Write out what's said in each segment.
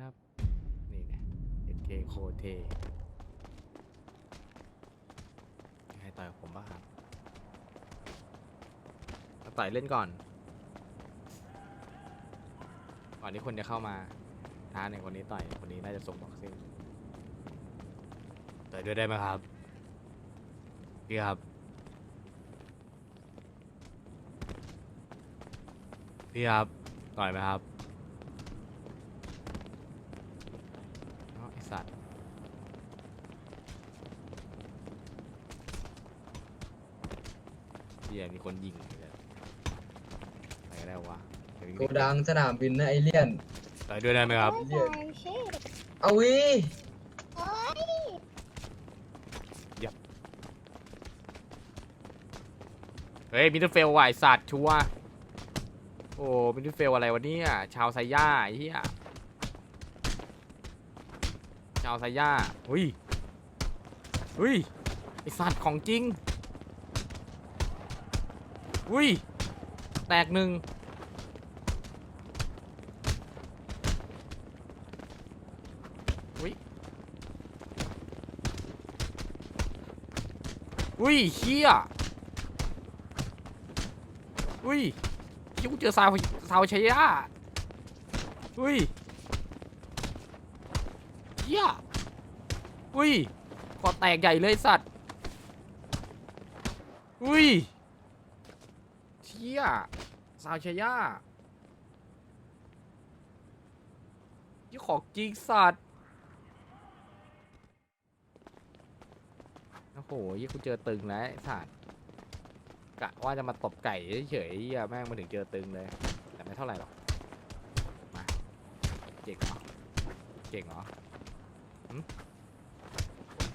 ครับ นี่ไงเอ็นเคโคเทใครต่อยกับผมบ้างครับเอาต่อยเล่นก่อน ก่อนที่คนจะเข้ามาท้าหนึ่งคนนี้ต่อยคนนี้น่าจะส่งบ็อกซิ่งต่อยด้วยได้ไหมครับพี่ครับ พี่ครับ ต่อยไหมครับอ้าวไอ สัตว์เฮียมีคนยิงเลยไปก็ได้วะเดี๋ยววิ่งโกดังสนามบินนะไอเลี่ยนต่อยด้วยได้ไหมครับเลี่ยนเอาวิเฮ้ยมิดเดิลเฟลว่ะไอสัตว์ชัวร์โอ้มิดเดิลเฟลอะไรวะเนี่ยชาวไซย่าไอ้เหี้ย ชาวไซย่าอุ้ยอุ้ยไอสัตว์ของจริงอุ้ยแตกหนึ่งอุ้ยอุ้ยเฮียอุ้ยคิดกูเจอซาวซาวชัยยะอุ้ยเฮีย อุ้ยคอแตกใหญ่เลยสัตว์ อุ้ยเชี่ยซาวชัยยะยี่ของจริงสัตว์ โอ้โหยี่กูเจอตึงแล้วสัตว์กะว่าจะมาตบไก่เฉยๆแม่งมาถึงเจอตึงเลย แต่ไม่เท่าไหร่หรอก มาเก่งเหรอเก่งเหรอ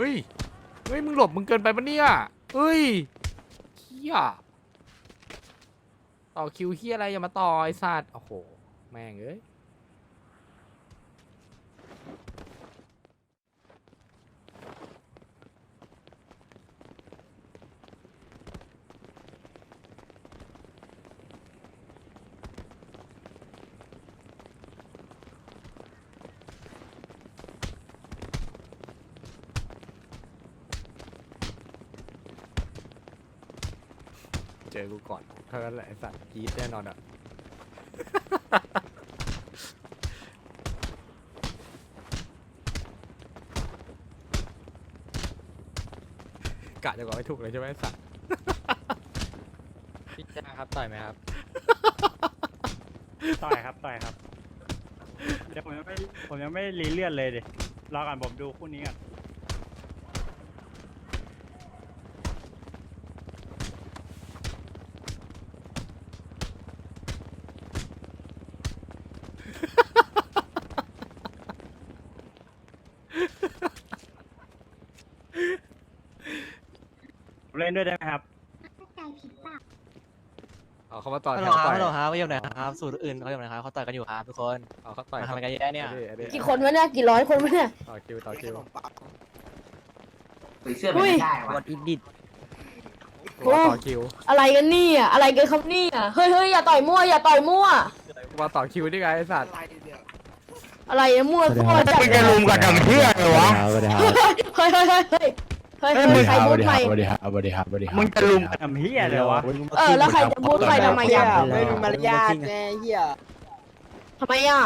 เฮ้ย เฮ้ย มึงหลบมึงเกินไปปะเนี่ย เฮ้ยเฮียต่อคิวเฮียอะไรอย่ามาต่อไอสัตว์ โอ้โห แม่งเอ้ย เจอกูก่อนเท่านั้นแหละไอสัตว์กรีดแน่นอนอะ กะจะบอกไม่ถูกเลยใช่ไหมไอ้สัตว์ พี่จ้าครับต่อยไหมครับ ต่อยครับต่อยครับเดี๋ยวผมยังไม่ผมยังไม่รีเลื่อนเลยดิรอก่อนผมดูคู่นี้ก่อน เล่นด้วยได้ไหมครับเอาเขามาต่อยฮัลแถโหลวครับต่อยฮัลโหลครับไม่ยอมไหนครับสูตรอื่นเขาอยู่ไหนครับเขาต่อยกันอยู่ครับทุกคนเอาเขาต่อยมาทำอะไรกันเยอะแยะเนี่ยอาดิอาดิกี่คนวะเนี่ยกี่ร้อยคนวะเนี่ย ต่อคิวต่อคิวเสื้อไม่ได้วะวัดอินดิดกูว่าต่อคิวอะไรกันเนี่ยอะไรกันครับเนี่ยเฮ้ยเฮ้ยอย่าต่อยมั่วอย่าต่อยมั่วกูว่าต่อคิวได้ไงไอสัตว์อะไรเนี่ยมั่วมั่วจัด มึงจะลุมกันทำเพื่ออะไรวะ เฮ้ยเฮ้ยเฮ้ยเฮ้ย เฮ้ยเฮ้ยเฮ้ยเฮ้ยเฮ้ยใครพูดใหม่สวัสดีครับสวัสดีครับสวัสดีครับมึงจะลุมกันทำเฮียอะไรวะเออแล้วใครจะพูดใหม่ทำไมอะไม่มีมารยาทไงทำไมอะ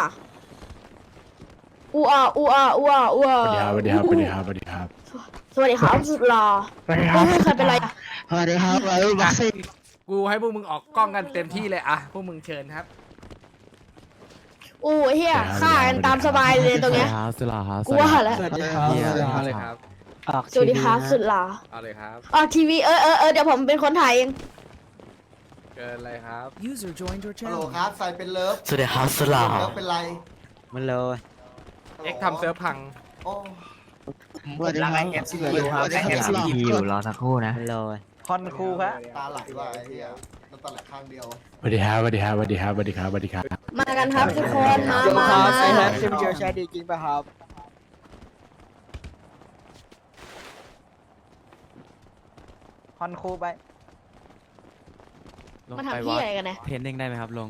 อูอะอูอะอูอะอูอะสวัสดีครับสวัสดีครับสวัสดีครับสวัสดีครับสวัสดีครับสุดหล่อเฮ้ยเฮ้ยใครเป็นไรอะสวัสดีครับวัยรุ่นบ็อกซิ่งกูให้พวกมึงออกกล้องกันเต็มที่เลยอะพวกมึงเชิญครับอู้เฮียฆ่ากันตามสบายเลยตรงเนี้ยสลาครับกูว่าแล้วสวัสดีครับเอาเลยครับ สวัสดีครับสุดหล่อเอาเลยครับ ออกทีวีเออเออเออเดี๋ยวผมเป็นคนถ่ายเองเกินอะไรครับ User joined your ฮัลโหล channel. ครับใส่เป็นเลิฟสวัสดีครับสลาเลิฟเป็นไรมันเลย เอ็กซ์ทำเซิร์ฟพัง โอ้สวัสดีครับสวัสดีครับสวัสดีครับอยู่รอสักครู่นะมันเลย คอนคูครับตาไหลว่ะไอ้เหี้ยน้ำตาไหลข้างเดียวสวัสดีครับสวัสดีครับสวัสดีครับสวัสดีครับสวัสดีครับมากันครับทุกคนมามามาไอแฮปซิมเจอใช้ดีจริงป่ะครับ อนคูไปมาทำที่อะไรกันเนี่ยเพนเด้งได้ไหมครับลง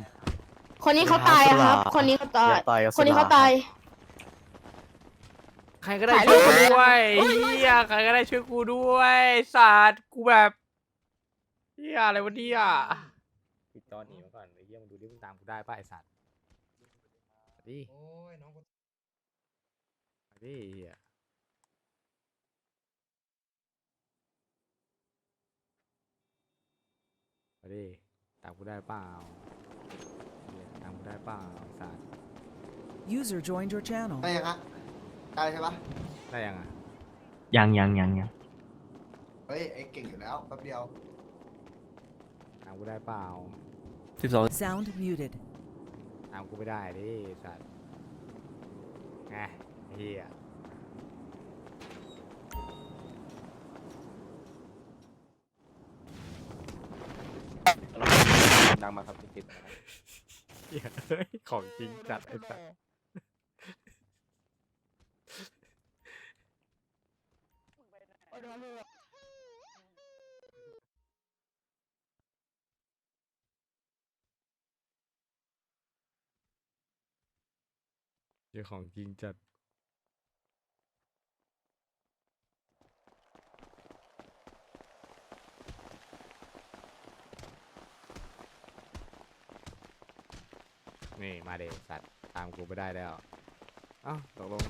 คนนี้เขาตายอะครับ คนนี้เขาตายคนนี้เขาตาย ใครก็ได้ช่วยกูด้วยเฮียใครก็ได้ช่วยกูด้วยศาสตร์กูแบบเฮียอะไรวะเนี่ยปิดจอหนีมาก่อนไอ้เฮียมึงดูดิมึงตามกูได้ป่ะไอ้สัตว์มาดิโอ้ยน้องมาดิเฮียมา ดิตามกูได้เปล่าเหี้ยตามกูได้เปล่าไอ้สัตว์ User joined your channel. ได้ยังฮะได้ใช่ปะได้ยังอะยังยังยังยังเฮ้ยไอ้เก่งอยู่แล้วแป๊บเดียวตามกูได้เปล่าสิบสอง Sound muted. ตามกูไม่ได้ดิไอ้สัตว์ไงไอ้เฮีย ดังมาครับติดๆเหี้ยเฮ้ยของจริงจัดไอ้สัตว์เหี้ยของจริงจัด นี่มาเดสัตว์ตามกูไม่ได้แล้วเอ้าตกลง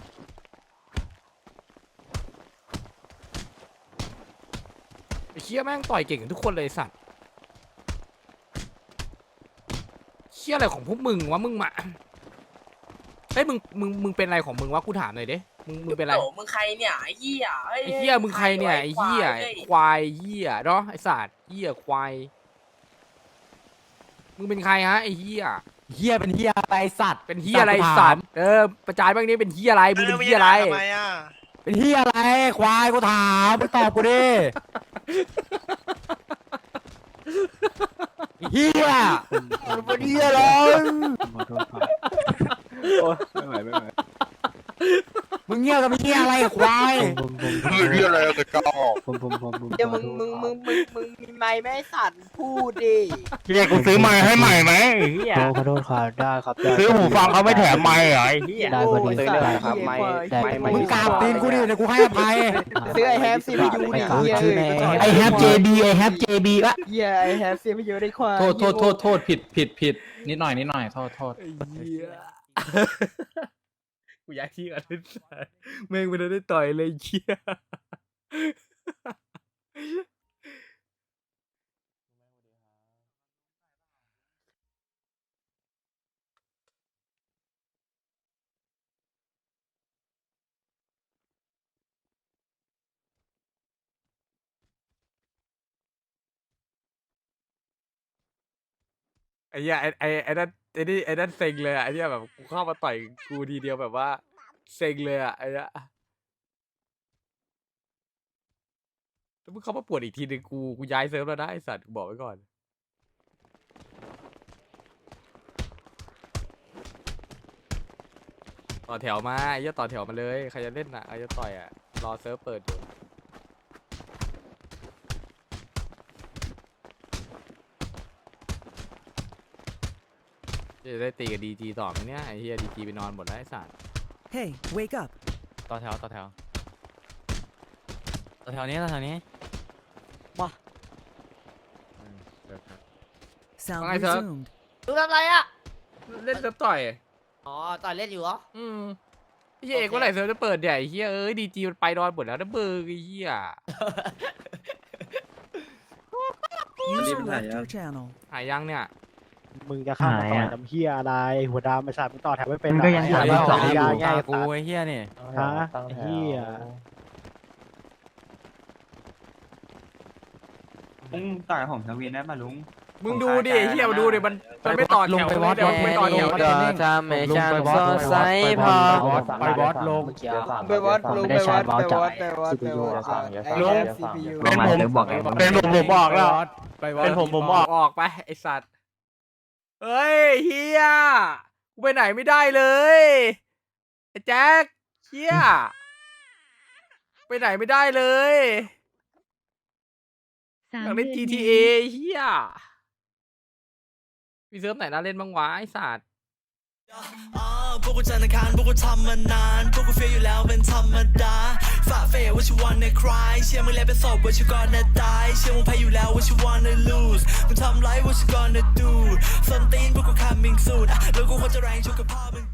ไอ้เคี้ยแม่งต่อยเก่งกันทุกคนเลยไอ้สัตว์เคี้ยอะไรของพวกมึงวะมึงมาเฮ้ยมึงมึงมึงเป็นอะไรของมึงวะกูถามหน่อยดิมึงมึงเป็นอะไร โอ้มึงใครเนี่ยไอ้เหี้ยฮ้ไอ้เหี้ยมึงใครเนี่ยไอ้เหี้ยฮ้ควายเหี้ยเนาะไอ้สัตว์เหี้ยควายมึงเป็นใครฮะไอ้เหี้ย เฮียเป็นเฮียอะไรสัตว์เป็นเหี้ยอะไรไอ้สัตว์เออประจานบ้างนี้เป็นเหี้ยอะไรมึงเป็นเหี้ยอะไรเป็นเฮียอะไรควายกูถามมึงตอบกูดิเฮียเป็นเฮียอะไรมึง เงี้ยกับเฮียอะไรควายเรื่องอะไรกันก็เดี๋ยวมึงมึงมึงมึงมึงมีไม้แม่สัตว์พูดดิเฮียกูซื้อไม้ให้ใหม่ไหมเฮียขอโทษครับได้ครับซื้อหูฟังเขาไม่แถมไม้เหรอไอ้เฮียได้พอดี ซื้อเลยครับไม่ มึงกราบตีนกูดิเดี๋ยวกูให้อภัยซื้อไอแฮปซีพียูดิเหี้ยไอแฮปเจบีไอแฮปเจบีวะเหี้ยไอแฮปซีพียูได้ควายโทษโทษโทษโทษผิดผิดผิดนิดหน่อยนิดหน่อยโทษโทษไอ้เหี้ย กูย้ายที่กันไอ้สัตว์แม่งไม่ได้ต่อยเลยไอ้เหี้ยไอ้เหี้ยไอ้ไอ้ไอ้นั่น ไอ้นี่ไอ้นั่นเซ็งเลยอะไอ้เนี่ยแบบกูเข้ามาต่อยกูทีเดียวแบบว่าเซ็งเลยอะไอ้เนี่ยแล้วมึงเข้ามาปวดอีกทีนึงกูกูย้ายเซิร์ฟแล้วนะไอ้สัตว์กูบอกไว้ก่อนต่อแถวมาไอ้เหี้ยต่อแถวมาเลยใครจะเล่นอะใครจะต่อยอะรอเซิร์ฟเปิดอยู่ จะได้ตีกับดีจีต่อไหมเนี่ยไอ้เฮียดีจีไปนอนหมดแล้วไอ้สัตว์ Hey, wake up. ต่อแถวต่อแถวต่อแถวนี้ต่อแถวนี้ Sound Alright, sir. resumed. มึงทำไรอะ เล่นเซิร์ฟต่อย อ๋อต่อยเล่นอยู่เหรอ อืมไอ้เหี้ยเอกเมื่อไหร่เซิร์ฟจะเปิดเนี่ยไอ้เฮียเอ้ยดีจีมันไปนอนหมดแล้วนะเบอร์ไอ้เฮีย User left your channel. หายยังเนี่ย มึงจะข้ามมาต่อยทำเหี้ยอะไร หัวดำไม่สัตว์มึงต่อแถวไม่เป็นมันก็ยังหรถามไอ้ว่าเหี้ยต่อต่อยแถวยากูง่ายไอ้เฮียนี่ฮะไอ้เหี้ยลุงต่อยผมทวีนได้ป่ะลุง มึงดูดิเฮียมาดูดิมันมันไม่ต่อแถวเลยแต่มันไม่ต่อแถวก็เนี่ยทำให้ฉันสดใสพอ ไปบอสลง ไปวัดลุงไปวัดไปวัดไปวัดไปวัดไอ้ลุงซีพียูเป็นผมเป็นผมผมบอกแล้วเป็นผมผมบอก ออกไปไอสัตว์ เฮ้ยเฮียกูไปไหนไม่ได้เลยไอแจ็คเฮียไปไหนไม่ได้เลยอยากเล่น GTA เฮียมีเซิร์ฟไหนน่าเล่นบ้างวะไอสัตว์ พวกกูจันทร์อังคารพวกกูทำมานาน พวกกูเฟียอยู่แล้วเป็นธรรมดาฝ่าเฟยว่าชิวันในคลายเชื่อมึงแล้วเป็นศพว่าชิวก่อนนะตาย เชื่อมึงแพ้อยู่แล้วว่าชิวันใน lose มึงทำไรว่าชิ gonna do ส้นตีนพวกกู coming soon แล้วกูควรจะแรงชุกกับพ่อมึง